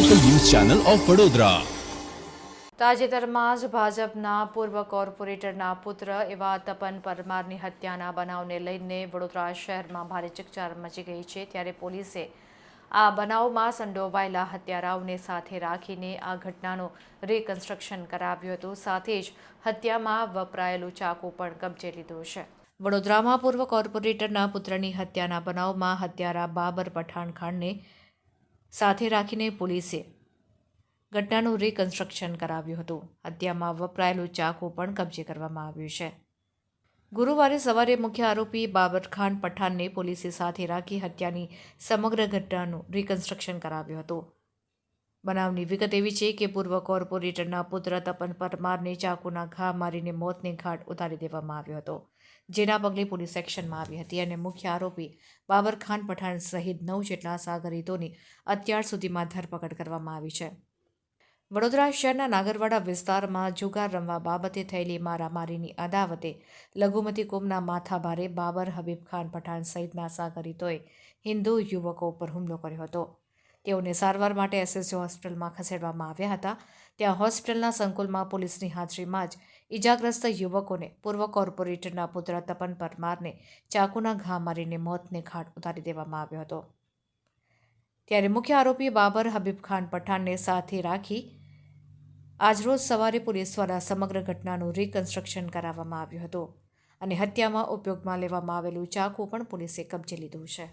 Channel of Vadodara તાજેતરમાં જ ભાજપના પૂર્વ કોર્પોરેટરના પુત્ર એવા તપન પરમારની હત્યાના બનાવને લઈને વડોદરા શહેરમાં ભારે ચકચાર મચી ગઈ છે. ત્યારે પોલીસે આ બનાવમાં સંડોવાયેલા હત્યારાઓને સાથે રાખીને આ ઘટનાનું રિકન્સ્ટ્રક્શન કરાવ્યું હતું. સાથે જ હત્યામાં વપરાયેલું ચાકુ પણ કબજે લીધું છે. વડોદરામાં પૂર્વ કોર્પોરેટરના પુત્રની હત્યાના બનાવમાં હત્યારા બાબર પઠાણ ખાનને સાથે રાખીને પોલીસે ઘટનાનું રિકન્સ્ટ્રક્શન કરાવ્યું હતું. હત્યામાં વપરાયેલું ચાકુ પણ કબજે કરવામાં આવ્યું છે. ગુરુવારે સવારે મુખ્ય આરોપી બાબર ખાન પઠાણને પોલીસે સાથે રાખી હત્યાની સમગ્ર ઘટનાનું રિકન્સ્ટ્રક્શન કરાવ્યું હતું. બનાવની વિગત એવી છે કે પૂર્વ કોર્પોરેટરના પુત્ર તપન પરમારને ચાકુના ઘા મારીને મોતને ઘાટ ઉતારી દેવામાં આવ્યો હતો, જેના પગલે પોલીસ એક્શનમાં આવી હતી અને મુખ્ય આરોપી બાબર ખાન પઠાણ સહિત નવ જેટલા સાગરીતોની અત્યાર સુધીમાં ધરપકડ કરવામાં આવી છે. વડોદરા શહેરના નાગરવાડા વિસ્તારમાં જુગાર રમવા બાબતે થયેલી મારામારીની અદાવતે લઘુમતી કોમના માથાભારે બાબર હબીબ ખાન પઠાણ સહિતના સાગરીતોએ હિન્દુ યુવકો ઉપર હુમલો કર્યો હતો. તેઓને સારવાર માટે એસએસજી હોસ્પિટલમાં ખસેડવામાં આવ્યા હતા. ત્યાં હોસ્પિટલના સંકુલમાં પોલીસની હાજરીમાં જ ઈજાગ્રસ્ત યુવકોને પૂર્વ કોર્પોરેટરના પુત્ર તપન પરમારને ચાકુના ઘા મારીને મોતને ઘાટ ઉતારી દેવામાં આવ્યો હતો. ત્યારે મુખ્ય આરોપી બાબર હબીબ ખાન પઠાણને સાથે રાખી આજરોજ સવારે પોલીસ દ્વારા સમગ્ર ઘટનાનું રિકન્સ્ટ્રક્શન કરાવવામાં આવ્યું હતું અને હત્યામાં ઉપયોગમાં લેવામાં આવેલું ચાકુ પણ પોલીસે કબજે લીધું છે.